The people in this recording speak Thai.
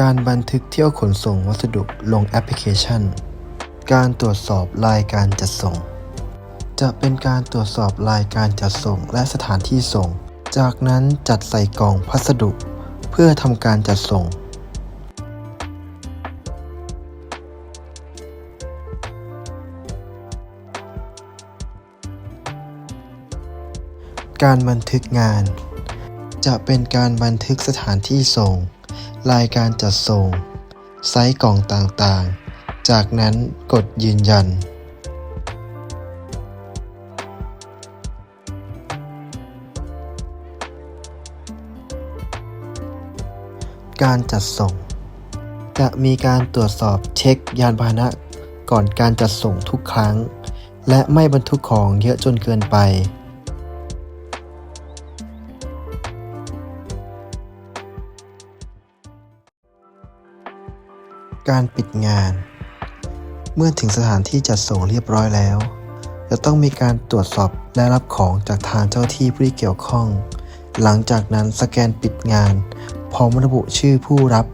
การบันทึกเที่ยวขนส่งวัสดุลงแอปพลิเคชัน การตรวจสอบรายการจัดส่ง จะเป็นการตรวจสอบรายการจัดส่งและสถานที่ส่ง จากนั้นจัดใส่กล่องพัสดุ เพื่อทำการจัดส่ง การบันทึกงาน จะเป็นการบันทึกสถานที่ส่ง รายการจัดส่ง ไซส์กล่องต่างๆ จากนั้นกดยืนยัน การจัดส่ง จะมีการตรวจสอบเช็คยานพาหนะก่อนการจัดส่งทุกครั้ง และไม่บรรทุกของเยอะจนเกินไป การปิดงาน เมื่อถึงสถานที่จัดส่งเรียบร้อยแล้ว จะต้องมีการตรวจสอบและรับของจากทางเจ้าที่ผู้ที่เกี่ยวข้อง หลังจากนั้นสแกนปิดงาน พร้อมระบุชื่อผู้รับ